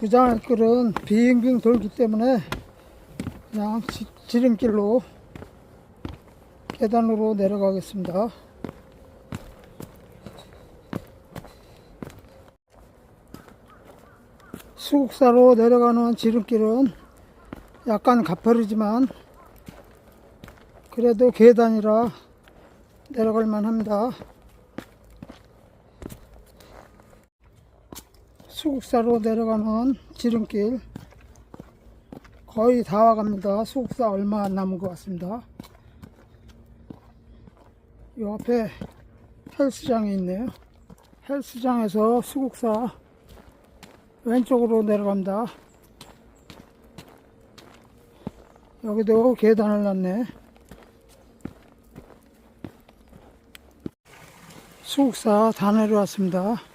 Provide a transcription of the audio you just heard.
부장할 길은 빙빙 돌기 때문에 그냥 지, 지름길로 계단으로 내려가겠습니다. 수국사로 내려가는 지름길은 약간 가파르지만 그래도 계단이라 내려갈 만합니다. 수국사로 내려가는 지름길 거의 다 와갑니다. 수국사 얼마 안 남은 것 같습니다. 이 앞에 헬스장이 있네요. 헬스장에서 수국사 왼쪽으로 내려갑니다. 여기도 계단을 놨네. 수국사 다 내려왔습니다.